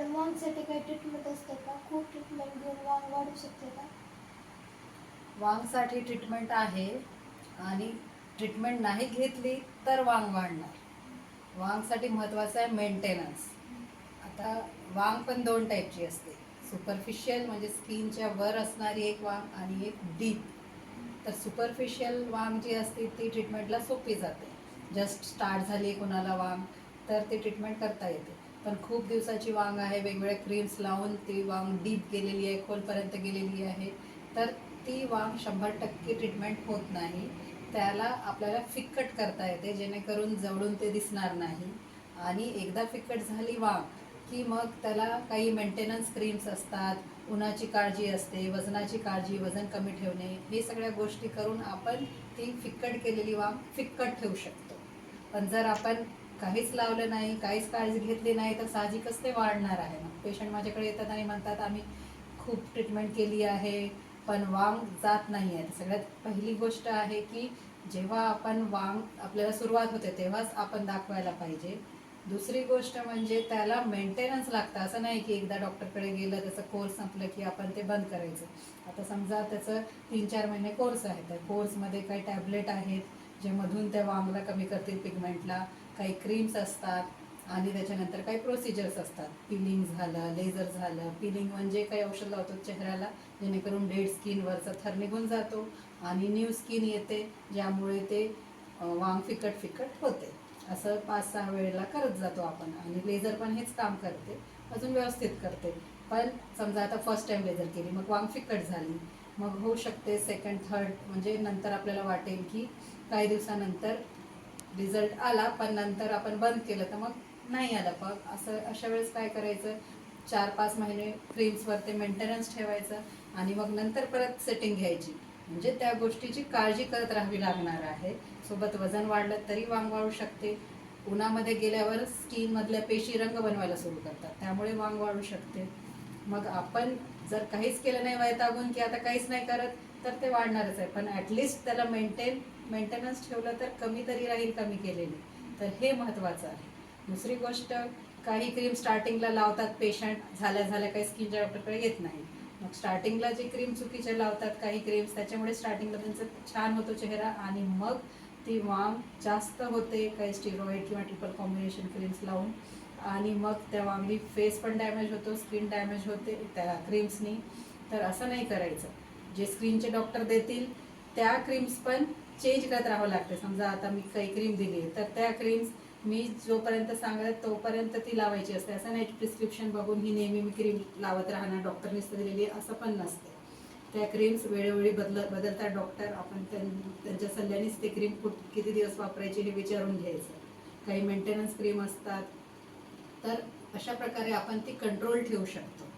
Madam वांगसाठी काही treatment असते का? खूप ट्रीटमेंट घेऊन वांग वाढू शकते का? वांगसाठी ट्रीटमेंट आहे आणि ट्रीटमेंट नाही घेतली तर वांग वाढणार. वांगसाठी महत्त्वाचं आहे मेंटेनन्स आता वांग पण दोन टाईपची असते. सुपरफिशियल म्हणजे स्किनच्या वर असणारी एक वांग आणि एक डीप तर सुपरफिशियल वांग जी असते ती ट्रीटमेंटला सोपी जाते. जस्ट स्टार्ट झाली कोणाला वांग तर ती ट्रीटमेंट करता येते. पण खूप दिवसाची वांग आहे. वेगवेगळ्या क्रीम्स लावून ती वांग डीप गेलेली आहे खोलपर्यंत गेलेली आहे. तर ती वांग शंभर टक्के ट्रीटमेंट होत नाही. त्याला आपल्याला फिक्कट करता येते जेणेकरून जवळून ते दिसणार नाही. आणि एकदा फिक्कट झाली वांग की मग त्याला काही मेंटेनन्स क्रीम्स असतात उन्हाची काळजी असते वजनाची काळजी वजन कमी ठेवणे हे सगळ्या गोष्टी करून आपण ती फिक्कट केलेली वांग फिक्कट ठेवू शकतो. पण जर आपण काहीच लावलं नाही काहीच काळजी घेतली नाही तर साहजिकच ते वाढणार आहे. मग पेशंट माझ्याकडे येतात आणि म्हणतात आम्ही खूप ट्रीटमेंट केली आहे पण वांग जात नाही आहे. सगळ्यात पहिली गोष्ट आहे की जेव्हा आपण वांग आपल्याला सुरुवात होते तेव्हाच आपण दाखवायला पाहिजे. दुसरी गोष्ट म्हणजे त्याला मेंटेनन्स लागतं. असं नाही की एकदा डॉक्टरकडे गेलं त्याचं कोर्स संपलं की आपण ते बंद करायचं. आता समजा त्याचं तीन चार महिने कोर्स आहे. त्या कोर्समध्ये काही टॅबलेट आहेत जे मधून त्या वांगला कमी करतील पिगमेंटला काही क्रीम्स असतात आणि त्याच्यानंतर काही प्रोसिजर्स असतात. पिलिंग झालं लेझर झालं. पिलिंग म्हणजे काही औषध लावतो चेहऱ्याला जेणेकरून डेड स्किनवरचा थर निघून जातो आणि न्यू स्किन येते ज्यामुळे ते वांग फिकट फिकट होते. असं पाच सहा वेळेला करत जातो आपण आणि लेझर पण हेच काम करते अजून व्यवस्थित करते. पण समजा आता फर्स्ट टाइम लेझर केली मग वांग फिकट झाली मग होऊ शकते सेकंड थर्ड म्हणजे नंतर आपल्याला वाटेल की काही दिवसानंतर रिझल्ट आला पण नंतर आपण बंद केलं तर मग नाही आलं. मग असं अशा वेळेस काय करायचं? चार पाच महिने क्रीम्सवर ते मेंटेनन्स ठेवायचं आणि मग नंतर परत सेटिंग घ्यायची. म्हणजे त्या गोष्टीची काळजी करत राहावी लागणार आहे. सोबत वजन वाढलं तरी वांग वाढू शकते. उन्हामध्ये गेल्यावर स्किनमधल्या पेशी रंग बनवायला सुरू करतात. त्यामुळे वांग वाढू शकते. मग आपण जर काहीच केलं नाही वैतागून की आता काहीच नाही करत तर ते वाढणारच आहे. पण ॲटलिस्ट त्याला मेंटेन मेंटेनन्स ठेवलं तर कमी तरी राहील कमी केलेली. तर हे महत्त्वाचं आहे. दुसरी गोष्ट काही क्रीम स्टार्टिंगला लावतात पेशंट झाल्या झाल्या काही स्किनच्या डॉक्टरकडे येत नाही. मग स्टार्टिंगला जे क्रीम चुकीचे लावतात काही क्रीम्स त्याच्यामुळे स्टार्टिंगला त्यांचा छान होतो चेहरा आणि मग ती वाम जास्त होते काही स्टिरॉइड किंवा ट्रिपल कॉम्बिनेशन क्रीम्स लावून. आणि मग त्या वामनी फेस पण डॅमेज होतो स्किन डॅमेज होते त्या क्रीम्सनी तर असं नाही करायचं. जे स्क्रीनचे डॉक्टर देतील त्या क्रीम्स पण चेंज करत राहावं लागते. समजा आता मी काही क्रीम दिली तर त्या क्रीम्स मी जोपर्यंत सांगत तोपर्यंत ती लावायची असते. असं नाही प्रिस्क्रिप्शन बघून ही नेहमी मी क्रीम लावत राहणार डॉक्टरनीच दिलेली असं पण नसते. त्या क्रीम्स वेळोवेळी बदल बदलतात डॉक्टर आपण त्यां- त्यांच्या सल्ल्यानेच ते क्रीम कुठ किती दिवस वापरायची हे विचारून घ्यायचं. काही मेंटेनन्स क्रीम असतात तर अशा प्रकारे आपण ती कंट्रोल ठेवू शकतो.